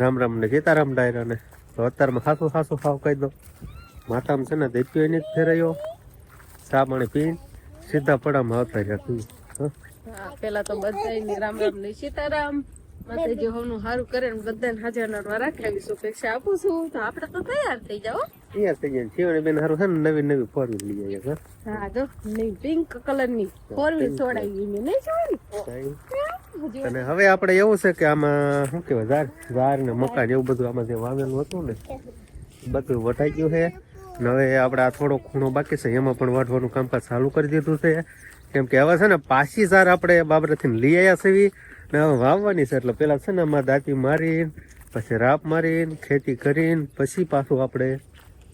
રામ રામ ને સીતારામ ડાયરા ને. તો અત્યારમાં ખાસું ખાસું ખાવ કહી દો માતામાં છે ને દેપ્યો એને ફેરાયો. ચા પાણી સીધા પડામાં આવતા રહ્યા તું પેલા તો બધા રામ રામ ને સીતારામ. માતાજી હોનું સારું કરે ને બધાને હાજર નરવા રાખી શુભેચ્છા આપું છું. તો આપણે તો તૈયાર થઈ જાઓ. તૈયાર થઈ જાય શિવાની બેન હારું છે ને નવી નવી ફોર વ્હીલ લઈ આવીએ હા જો નહીં પિંક કલરની ફોર વ્હીલ છોડાવી ને નહીં જોવાની અને હવે આપણે એવું છે કે આમાં શું કહેવાય ઝાર ઝાર ને મકાન એવું બધું આમાં જે વાવેલું હતું ને બધું વટાઈ ગયું છે. ને હવે આપણે આ થોડો ખૂણો બાકી છે. એમાં પણ વાઢવાનું કામકાજ ચાલુ કરી દીધું છે. કેમ કે હવે છે ને પાછી ઝાર આપણે બાબરેથી લઈ આવ્યા છે ને હવે વાવવાની છે એટલે પેલા છે ને આમાં દાંતી મારીને પછી રાપ મારીને ખેતી કરીને પછી પાછું આપણે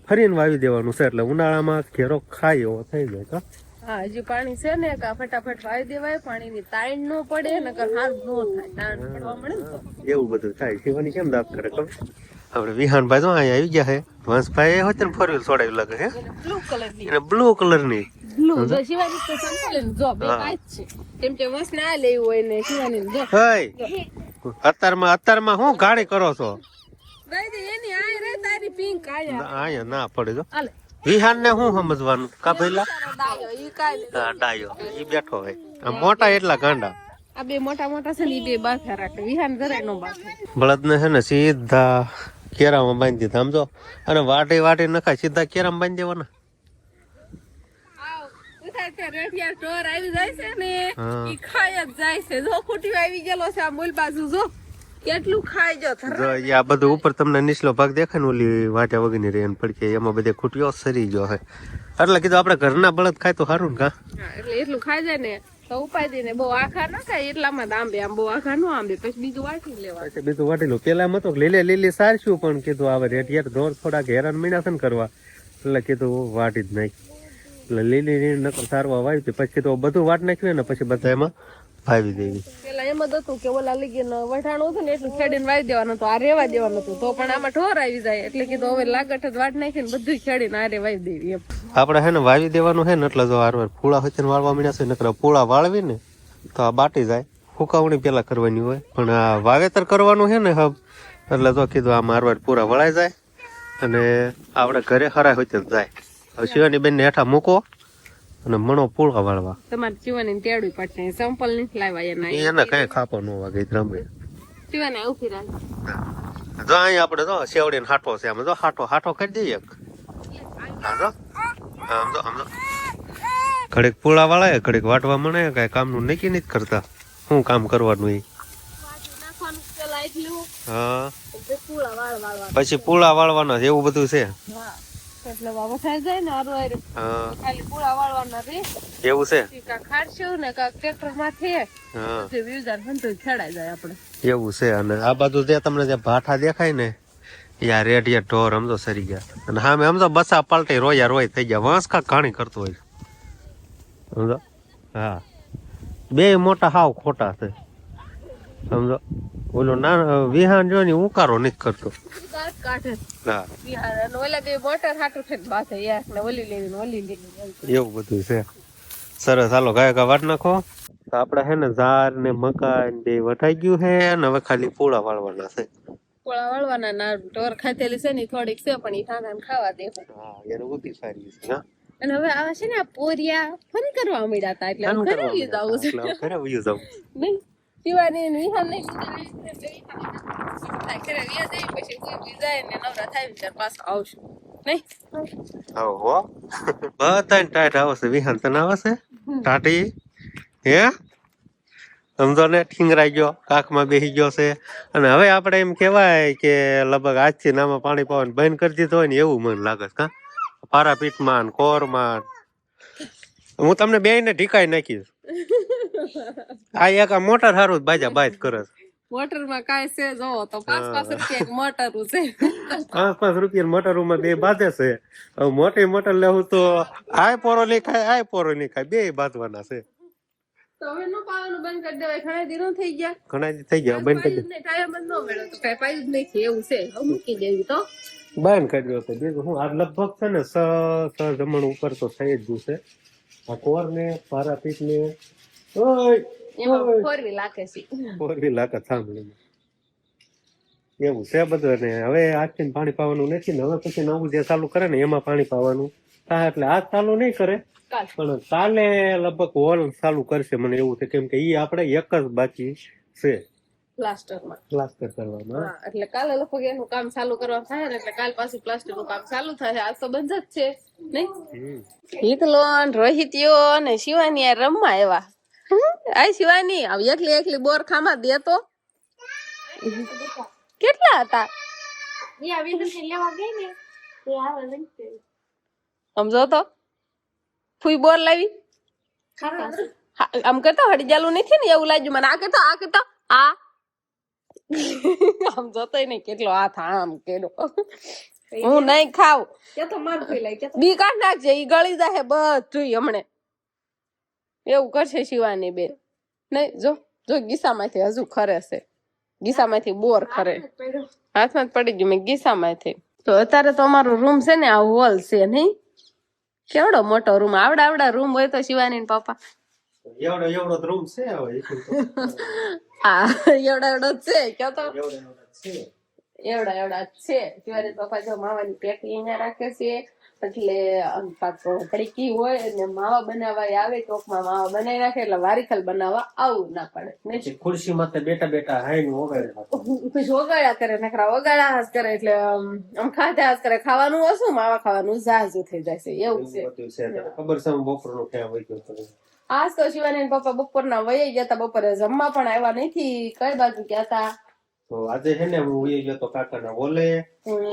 ફરીને વાવી દેવાનું છે એટલે ઉનાળામાં ઘેરો ખાય એવો થઈ જાય તો હા હજી પાણી છે ને કા ફટાફટ વાવી દેવાય પાણીની તાણ ન પડે નકર હાર નો થાય તાણ પડવા મળે ને એવું બધું થાય. શિવાની કેમ દાપ કરે ખબર? આપણે વિહાનભાઈ તો અહીંયા આવી ગયા છે. વંશભાઈ હોય ને ફોર વ્હીલ છોડાવી લાગે છે બ્લુ કલરની. બ્લુ બ્લુ કલરની બ્લુ જો શિવાની તો સંપલ જો બે પાંચ છે. કેમ કે વસ ના લેવું હોય ને શિવાની જો. હય અત્યારમાં અત્યારમાં શું ગાડી કરો છો? એની આ રે તારી પિંક આયા. અહીંયા ના પડે જો. વિહાન ને હું સમજવાનું? કા પેલા ડાયો ઈ. ડાયો. બેઠો હોય. આ મોટા એટલા ગાંડા. આ બે મોટા મોટા છે ને બે બાથા રાખે. વિહાન જરાય નો બાથે બળદ ને છે ને સીધા કેરામાં બાંધી દીધા સમજો? અને વાટી વાટી નખાય સીધા કેરામાં બાંધી દેવાના. તે રેઠિયા સ્ટોર આવી જાય છે ને ઈ ખાય જ જાય છે. જો ખૂટી આવી ગયેલો છે આ મૂલ બાજુ જો. કેટલું ખાઈ જો જો આ બધું ઉપર તમને નીચલો ભાગ દેખાય ને ઓલી વાટ્યા વગરની રેન પડકે એમાં બધે ખૂટ્યો સરી ગયો છે. એટલે કીધું આપણે ઘરના બળદ ખાય તો સારું ને કા એટલે એટલું ખાઈ જાય ને તો ઉપાય દઈને બહુ આખા ન ખાય એટલામાં આંબે આમ બહુ આખા નો આંબે પછી બીજું વાટી લેવા પછી બીજું વાટી લો. પેલા માં તો લીલે લીલી સારશું પણ કીધું આવે રેટિયાર ઢોર થોડાક હેરાન મીણા છે ને કરવા. એટલે કીધું વાટી જ નાખ. એટલે લીલી લીલી નકર સારવા વાવી હતી. પછી તો બધું વાટ નાખ્યું ને પછી બધા એમાં વાવી દેવી. પેલા એમ જ હતું કે ઓલા લગી વઠાણું હતું ને એટલું ખેડીને વાવી દેવાનું હતું. આ રેવા દેવાનું હતું. તો પણ આમાં ઢોર આવી જાય. એટલે કીધું હવે લાગટ જ વાટ નાખીને બધું ખેડીને આરે વાવી દેવી એમ. આપણે હે ને વાવી દેવાનું છે ને એટલે જો હારવાર ફૂળા હોય વાળવા મળ્યા છે નકર પૂળા વાળવી ને તો આ બાટી જાય. ફૂકાવણી પેલા કરવાની હોય. પણ આ વાવેતર કરવાનું છે ને હબ એટલે તો કીધું આ મારવાડ પૂરા વળાઈ જાય અને આપણે ઘરે હરાય હોય જાય. શિવાની બેન હેઠા મૂકો અને મણો પૂળા વાળવા. તમારે શિવાની તેડવી પડશે. સંપલ નથી લાવ્યા એના એને કઈ ખાપો ન વાગે રમે. જીવાને ઊભી રાખ જો અહીં આપણે જો શેવડી હાટો છે આમ જો હાટો હાટો કરી દઈએ એક. હા જો. આમ જો આમ જો. ઘડીક પૂળા વાળા ઘડીક વાટવા મળે કઈ કામનું નક્કી નથી કરતા. શું કામ કરવાનું એ હા. પછી પૂળા વાળવાના એવું બધું છે? હા એટલે વસાઈ જાય ને હારું હારું. ખાલી પૂળા વાળવાના રે. એવું છે? ઈ ખાડશું ને કાંક ટ્રેક્ટરમાંથી હા. પછી વ્યુઝર હંતુ જાય આપણે. એવું છે અને આ બાજુ જે તમને જે ભાઠા દેખાય ને યા રેડિયા ઢોર સમજો સરી ગયા. અને સામે સમજો બસા પાલટી રોયા રોય થઈ ગયા. વાંસકા કાણી કરતો હોય. સમજો? હા. બે મોટા હાવ ખોટા છે. સમજો? ઓલો ના વિહાન જો ને ઉકારો નથી કરતો. ને એવું બધું છે. સરસ હાલો ગાય ગા વાટ નાખો. તો આપણે હે ને ઝાર ને મકાન બે વટાઈ ગયું છે અને હવે ખાલી પોળા વાળવાના છે. પોળા વાળવાના ના ઢોર ખાધેલી છે ને થોડીક છે પણ ઈ ઠાંઠાને ખાવા દે. હા એને ઉતી સારી છે હા. અને હવે આવા છે ને આ પોરિયા ફન કરવા મળ્યા હતા એટલે ઘરે. જવું છે. ઘરે જવું. નહીં. શિવાની ને વિહાન નહીં પછી કોઈ બી ને નવરા થાય ને ત્યારે આવશું નહીં હો બધાને ટાઈટ આવે વિહાન તને આવે ટાટી હે સમજો ને ઠીંગરાઈ ગયો કાખમાં બેસી ગયો છે અને હવે આપણે એમ કહેવાય કે લગભગ આજથી નામાં પાણી પાવાનું બંધ કરી દીધું હોય ને એવું મને લાગે છે કા પારાપીઠમાં ને કોરમાં હું તમને બે ને ઢીકાઈ નાખીશ આ એક મોટર હારું બાજા બાજ કરે મોટરમાં કાય છે જો તો પાંચ પાંચ રૂપિયા એક મોટર છે. પાંચ પાંચ રૂપિયા મોટરોમાં બે બાંધે છે. હવે મોટી મોટર લેવું તો આય પોરો ની ખાય આય પોરો નહીં ખાય. બે બાંધવાના છે. તો હવે નો પાવાનું બંધ કરી દેવાય. ઘણા દિનો થઈ ગયા. ઘણા દી થઈ ગયા બંધ કરી દે ટાયર બંધ ન મળ્યો તો કઈ પાયું જ નથી એવું છે. હવે મૂકી દેવી તો. બંધ કરી દો તો. બીજું હું આ લગભગ છે ને સ સ જમણ ઉપર તો થઈ જ ગયું છે. આ કોર ને પારાપીઠ ને એમાં ફોર વ્હીલ લાગે છે. ફોર વ્હીલ આખા સાંભળી એવું છે બધું ને હવે આજથી પાણી પાવાનું નથી ને હવે પછી નવું જે ચાલુ કરે ને એમાં પાણી પાવાનું. થાય એટલે આજ ચાલુ નહીં કરે પણ કાલે લગભગ હોલ ચાલુ કરશે મને એવું છે. કેમ કે ઈ આપણે એક જ બાકી છે. પ્લાસ્ટરમાં. પ્લાસ્ટર કરવામાં એટલે કાલે લગભગ એનું કામ ચાલુ કરવા થાય ને એટલે કાલ પાછું પ્લાસ્ટરનું કામ ચાલુ થાય. આજ તો બંધ જ છે નહીં? હમ. હિતલો રોહિતિયો અને શિવાની આ રમવા આવ્યા. આ શિવાની આવી એકલી એકલી બોર ખામાં દે તો. કેટલા હતા? સમજો તો. ફૂઈ બોર લાવી. આમ કરતો હડી નથી ને એવું લાગ્યું મને. આ કરતો આ કરતો આ. આમ જોતો નહીં કેટલો હાથ આમ કેડો. હું નહીં ખાવ બી કાઢ નાખજે ઈ ગળી જાય બધું હમણે. એવું કરશે શિવાની બેન. નહીં જો જો ગીસામાંથી હજુ ખરે છે. ગીસામાંથી બોર ખરે. હાથમાં જ પડી ગયું મેં ગીસામાંથી. તો અત્યારે તો અમારો રૂમ છે ને આ હોલ છે નહીં? કેવડો મોટો રૂમ? આવડા આવડા રૂમ હોય તો શિવાની ને પપ્પા. એવડો એવડો રૂમ છે. હા એવડા એવડો છે કયો તો. એવડો એવડો છે. એવડા એવડા છે. શિવાની પપ્પા જો માવાની પેટી અહીંયા રાખે છે. એટલે પડીકી હોય ને માવા બનાવવા આવે ચોકમાં માવા બનાવી નાખે એટલે વારીખલ બનાવવા આવું ના પડે ને ખુરશી માથે બેઠા બેઠા હાઈ વગાડે પછી વગાડ્યા કરે નખરા વગાડ્યા હાસ કરે એટલે આમ ખાધા હાસ કરે. ખાવાનું ઓછું માવા ખાવાનું ઝાઝું થઈ જાય છે એવું છે. ખબર છે બપોરનું ક્યાં વહી ગયો આજ તો શિવાની પપ્પા બપોરના વયે ગયા હતા બપોરે જમવા પણ આવ્યા નથી. કઈ બાજુ ગયા હતા તો આજે છે ને હું વહી ગયો તો કાકાના ઓલે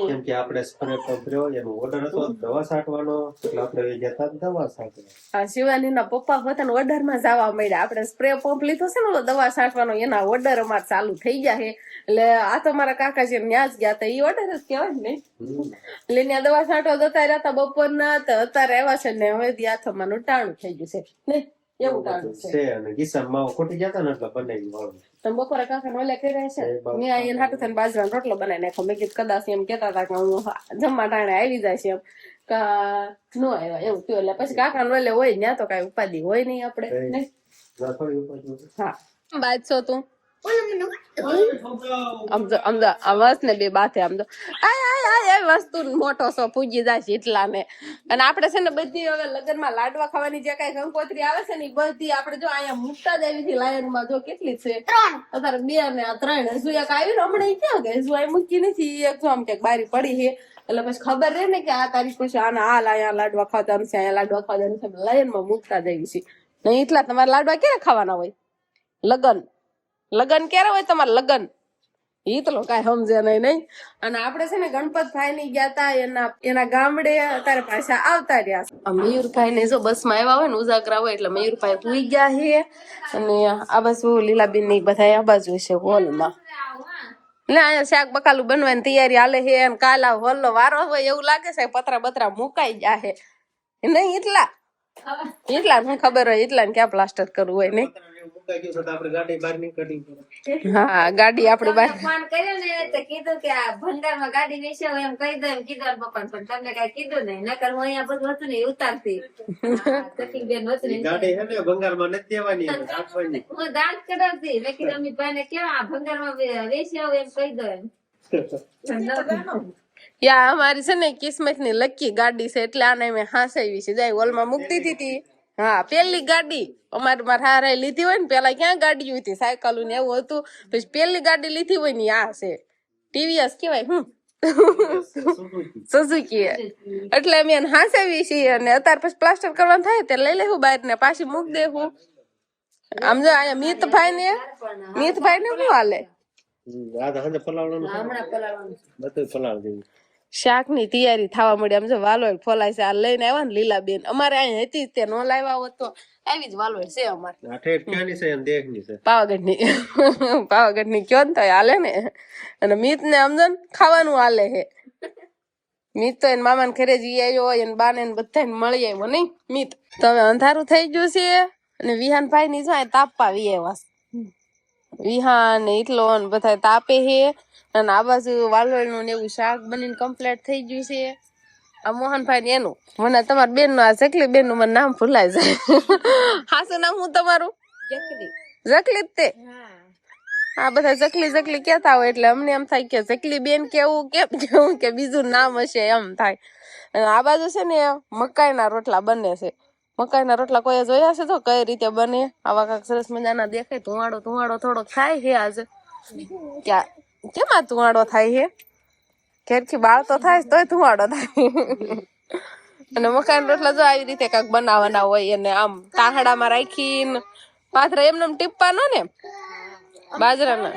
કેમ કે આપણે સ્પ્રે પંપ એનો ઓર્ડર હતો દવા છાંટવાનો એટલે આપણે ગયા દવા છાંટવા. આ શિવાની ના પપ્પા પોતાના ઓર્ડરમાં જવા મળ્યા. આપણે સ્પ્રે પંપ લીધો છે ને દવા છાંટવાનો એના ઓર્ડર અમારે ચાલુ થઈ ગયા છે. એટલે આ તો મારા કાકા છે ત્યાં જ ગયા હતા એ ઓર્ડર જ કહેવાય ને. એટલે ત્યાં દવા છાંટવા જતા રહ્યા હતા બપોરના તો અત્યારે આવ્યા છે ને હવે ત્યાં થવાનું ટાણું થઈ ગયું છે. ને? એવું ટાણું છે. અને ગીસા માવો ખોટી જતા ને એટલે બનાવી વાળું. તમે બપોરે કાકા ને ઓલે કર્યા છે મેં અહીંયા હાટુ થઈને બાજરાનો રોટલો બનાવી નાખ્યો મેં કીધું કદાચ એમ કેતા હતા કે હું જમવા ટાણે આવી જાય છે એમ કા નો આવ્યા એવું થયું એટલે પછી કાકા ઓલે હોય ત્યાં તો કઈ ઉપાધિ હોય નહીં આપણે હા. હા બાજશો તું આમ જો આમ જો આ વસ ને બે બાથે આમ જો આય આય આય આય વસ્તુ મોટો સો પૂજી જાય છે એટલા ને અને આપણે છે ને બધી હવે લગ્નમાં લાડવા ખાવાની જે કઈ કંકોત્રી આવે છે ને બધી આપણે જો અહીંયા મૂકતા દેવી થી લાયનમાં જો કેટલી છે. અત્યારે બે અને આ ત્રણ. હજુ એક આવી હમણાં ક્યાં કે હજુ આ મૂકી નથી. એક જો આમ કે બારી પડી છે. એટલે પછી ખબર રહે ને કે આ તારીખ પછી આના હાલ અહીંયા લાડવા ખાતા છે અહીંયા લાડવા ખાતા છે લાયનમાં મુકતા દેવી છે નહીં એટલા તમારે લાડવા ક્યારે ખાવાના હોય? લગન. લગન ક્યારે હોય તમારે લગન? ઈ તો લોકો સમજે નહીં નહીં? અને આપણે છે ને ગણપતભાઈ ની ગયા તા, એના એના ગામડે અત્યારે પાછા આવતા રહ્યા મયુરભાઈ ને જો બસમાં આવ્યા હોય ને, ઉજાગરા હોય એટલે મયુરભાઈ ભૂઈ ગયા છે અને આ બાજુ લીલાબેનની બધા આ બાજુ છે હોલમાં. એટલે અહીંયા શાક બકાલું બનવાની તૈયારી હાલે છે અને કાલ આ હોલનો વારો હોય એવું લાગે છે, પતરા બતરા મુકાઈ ગયા છે નહીં, એટલા? એટલા ને ખબર હોય એટલા ને ક્યાં પ્લાસ્ટર કરવું હોય, નહીં? ગયું આપણે ગાડી બહાર હા ગાડી આપણી ફોન કર્યો ને તો કીધું કે આ ભંડારમાં ગાડી વેચે હોય એમ કહી દો એમ કીધું પપ્પા પણ તમને કઈ કીધું નહીં. નકર હું અહીંયા બધું હતું ને ઉતારતી. બેન હતું ને ગાડી હે ને ભંગારમાં નથી દેવાની રાખવાની હું દાંત કરાવતી મેં કીધું અમિતભાઈ ને કેવા આ ભંગારમાં વે- વેચ્યા હોય એમ કહી દો એમ. યા અમારી છે ને કિસ્મતની લકી ગાડી છે એટલે આને મેં હાંસાવી છે. જાય હોલમાં મૂકતી હતી તી. હા પેલી ગાડી અમારે મારે હારે લીધી હોય ને પેલા ક્યાં ગાડી હતી? સાયકલ ને એવું હતું. પછી પેલી ગાડી લીધી હોય ને આ છે. ટીવીએસ કેવાય હું સુઝુકી એટલે અમે એને હાંસાવી છીએ અને અત્યારે પછી પ્લાસ્ટર કરવાનું થાય તે લઈ લેવું બહાર ને પાછી મૂક દેવું આમ જો અહીંયા મિતભાઈ ને મિતભાઈ ને શું હાલે. હમણાં પલાળવાનું બધું દેવું. શાકની તૈયારી થવા મળી. આમ જો વાલોળ ફોલાય છે. આ લઈને આવ્યા ને લીલાબેન. અમારે અહીં હતી તે નો લાવ્યા હોત તો આવી જ વાલોળ છે અમારે. પાવાગઢની પાવાગઢની કયો ને તો હાલે ને? અને મીત ને સમજો ને ખાવાનું હાલે હે મીત તો એના મામા ને ઘરે જઈ આવ્યો હોય એને બાને ને મળી આવ્યો નહીં. મીત તો હવે અંધારું થઈ ગયું છે અને વિહાન ભાઈ ની જાય તાપવા વી આવ્યા. વિહાન એટલો બધા તાપે હે. અને આ બાજુ વાલોળનું ને એવું શાક બનીને કમ્પ્લીટ થઈ ગયું છે. આ મોહનભાઈ ને એનું. મને તમારા બેનનું આ જકલી બેનનું મને નામ ભૂલાય જાય. હાસુ નામ હું તમારું? જકલી જ તે. આ બધા ચકલી ચકલી કેતા હોય એટલે અમને એમ થાય કે ચકલી બેન કેવું કેમ કેવું કે બીજું નામ હશે એમ થાય. અને આ બાજુ છે ને મકાઈના રોટલા બને છે. મકાઈના રોટલા કોઈ જોયા છે તો કઈ રીતે બને? આવા કાંક સરસ મજાના દેખાય. ધુવાડો ધુવાડો થોડો થાય છે આજે. ક્યાં? કેમ ધુવાડો થાય છે ઘેરથી બાળ તો થાય તોય ધુવાડો થાય. અને મકાઈના રોટલા જો આવી રીતે કાંક બનાવવાના હોય અને આમ તાહડામાં રાખીને, પાથરા એમને એમ ટીપવાનો ને? બાજરાના.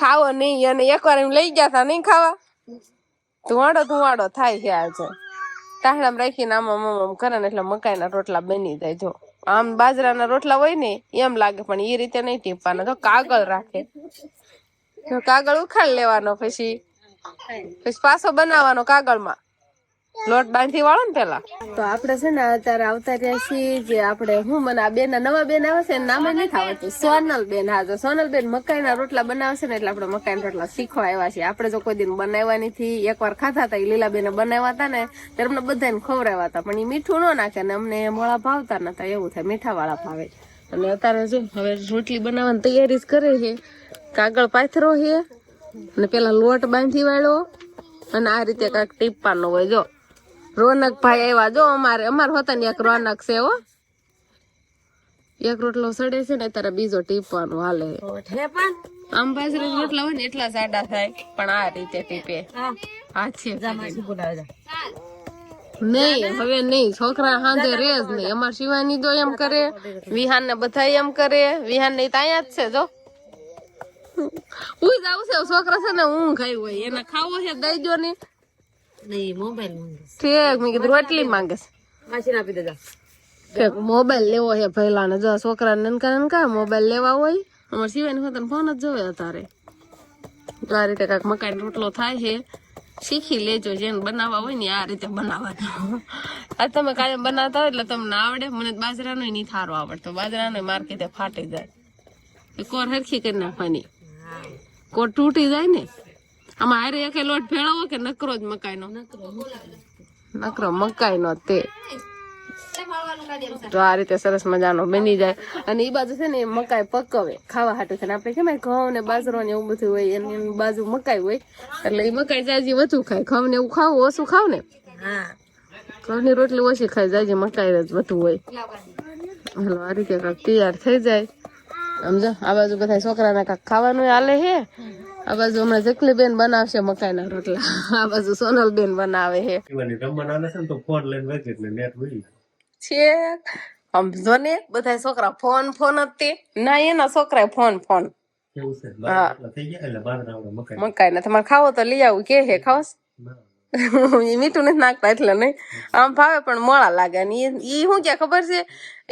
ખાવો નહીં અને એકવાર એમ લઈ ગયા તા નહીં ખાવા? ધુવાડો ધુવાડો થાય છે આજે. તાહડામાં રાખીને આમ આમ આમ કરે ને એટલે મકાઈના રોટલા બની જાય જો. આમ બાજરાના રોટલા હોય ને, એમ લાગે, પણ એ રીતે નહીં ટીપવાના. તો કાગળ રાખે. કાગળ ઉખાડ લેવાનો પછી. પછી પાછો બનાવવાનો કાગળમાં. લોટ બાંધી વાળો ને પેલા? તો આપણે છે ને અત્યારે આવતા રહ્યા છીએ જે આપડે હું મને આ બેન નવા બેન આવે છે નામ જ નથી સોનલ બેન, હા તો સોનલ બેન મકાઈના રોટલા બનાવશે ને એટલે આપણે મકાઈના રોટલા શીખવા આવ્યા છીએ. આપણે જો કોઈ દિન બનાવવા નથી, એકવાર ખાતા હતા, એ લીલા બેને બનાવ્યા હતા ને, ત્યારે અમને બધાને ખવડાવ્યા હતા. પણ એ મીઠું ન નાખે ને અમને મોળા ભાવતા નતા, એવું થાય મીઠા વાળા ભાવે. અને અત્યારે જો, હવે રોટલી બનાવવાની તૈયારી કરે છે કાગળ પાથરો છે, અને પેલા લોટ બાંધી વાળો, અને આ રીતે કાંઈક ટીપવાનો હોય, જો. રોનક ભાઈ આવ્યા જો અમારે અમારે હોતા ને એક રોનક છે હો. એક રોટલો સડે છે ને તારે બીજો ટીપવાનું હાલે. આમ બાજરી રોટલા હોય ને એટલા સાડા થાય પણ આ રીતે ટીપે. આ છે નહીં હવે નહીં છોકરા હાંજે રે જ નહીં. અમાર શિવાની તો એમ કરે વિહાન ને બધા એમ કરે. વિહાન ને ત્યાં જ છે જો. ઉઈ જાવ છે છોકરા છે ને ઊંઘ ખાઈ હોય. એને ખાવો છે દઈ દો ને ઠીક મેં કીધું રોટલી માંગે છે ઠીક મોબાઈલ લેવો છે પહેલા ને જો છોકરા નનકા નનકા મોબાઈલ લેવા હોય અમારે સિવાય હોતા ફોન જ જોવે અત્યારે. આ રીતે મકાઈ રોટલો થાય છે શીખી લેજો જેને બનાવવા હોય ને આ રીતે બનાવવાનો. આ તમે કાયમ બનાવતા હોય એટલે તમને આવડે મને બાજરાનો નહીં થારો આવડતો. બાજરાનો માર્કેટે ફાટી જાય. એ કોર હરખી કરી નાખવાની. કોર તૂટી જાય ને આમાં હારે એકે લોટ ભેળવો કે નકરો જ મકાઈનો? નકરો, મકાઈનો તે. તો આ રીતે સરસ મજાનો બની જાય. અને એ બાજુ છે ને મકાઈ પકવે. ખાવા હાટું છે ને આપણે કેમ ઘઉં ને બાજરો ને એવું બધું હોય, એની એની બાજુ મકાઈ હોય. એટલે એ મકાઈ જાજી વધુ ખાય. ઘઉં ને એવું ખાવું, ઓછું ખાવ ને. ઘઉંની રોટલી ઓછી ખાય, જાજી મકાઈ જ વધુ હોય. હાલો, આ રીતે કાંઈક તૈયાર થઈ જાય. સમજો? આ બાજુ બધા છોકરાને કાંક ખાવાનું હાલે છે આ બાજુ હમણાં જકલી બેન બનાવશે મકાઈના રોટલા. આ બાજુ સોનલ બેન બનાવે છે. છે સમજો ને. બધા છોકરા ફોન ફોન જ તે. ના એના છોકરા ફોન ફોન. મકાઈ. ના તમારે ખાવો તો લઈ આવું કે હે ખાવસ? મીઠું નથી નાખતા એટલે નહીં. આમ ભાવે પણ મોળા લાગે ને ઈ- ઈ શું કે ખબર છે?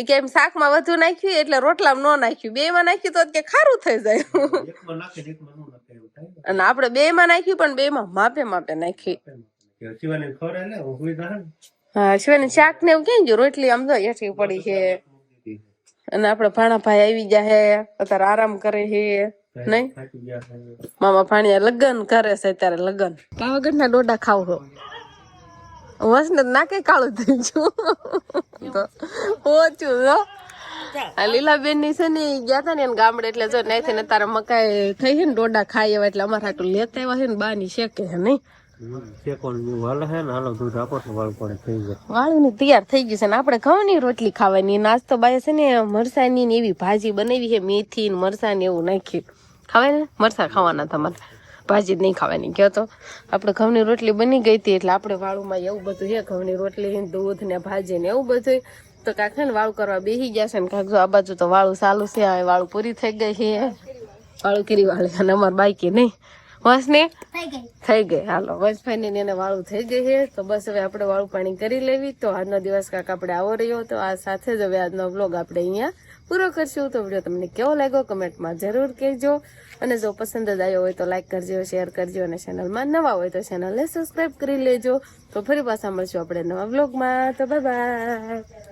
કે એમ શાકમાં વધુ નાખ્યું એટલે રોટલામાં ન નાખ્યું. બે માં નાખ્યું તો કે ખારું થઈ જાય. અને આપણે બે માં નાખ્યું પણ બે માં માપે માપે નાખ્યું શિવાની ખવડાવે ને હું. હા શિવાની શાક ને એવું ક્યાં ગયું? રોટલી આમ તો હેઠી પડી છે. અને આપણે ભાણા ભાઈ આવી ગયા હે અત્યારે આરામ કરે છે નહીં. મામા ભાણિયા લગ્ન કરે છે અત્યારે લગન. પાવાગઢ ના ડોડા ખાવ છો વસને નાકે કાળું થઈ ગયું તો ઓછું જો લીલાબેનની છે ને ગયા હતા ને એને ગામડે એટલે જો નાથી ને તારા મકાઈ થઈ છે ને ડોડા ખાઈ એવા એટલે અમારા હાટું લેતા આવ્યા છે ને શેકે છે નહીં. છે ને હાલો દૂધ આપો તો વાળ પડે થઈ જાય. વાળીને તૈયાર થઈ ગયું છે ને આપણે ઘઉંની રોટલી ખાવાની. નાસ્તો બાય છે ને મરસાની ને એવી ભાજી બનાવી છે મેથી ને મરસા ને એવું નાખ્યું. ખાવાય ને? મરસા ખાવાના તમારે ભાજી જ નહીં ખાવાની કયો તો. આપણે ઘઉંની રોટલી બની ગઈ હતી એટલે આપણે વાળુમાં એવું બધું છે ઘઉંની રોટલી દૂધ ને ભાજી ને એવું બધું તો કાંક છે ને વાળું કરવા બેસી ગયા છે ને કાંક જો આ બાજુ તો વાળું ચાલુ છે હવે વાળું પૂરી થઈ ગઈ છે. વાળું કરી વાળી અને અમારે બાઈકી નહીં. બસ ને? થઈ ગઈ. હાલો. વંશભાઈ ને એને વાળું થઈ ગઈ છે તો બસ હવે આપણે વાળું પાણી કરી લેવી. તો આજનો દિવસ કાંક આપણે આવો રહ્યો તો આ સાથે જ હવે આજનો બ્લોગ આપણે અહીંયા પૂરો કરશું. તો વીડિયો તમને કેવો લાગ્યો કમેન્ટમાં જરૂર કહેજો. અને જો પસંદ જ આવ્યો હોય તો લાઈક કરજો શેર કરજો અને ચેનલમાં નવા હોય તો ચેનલને સબસ્ક્રાઈબ કરી લેજો. તો ફરી પાછા મળશું આપણે નવા બ્લોગમાં તો બાય બાય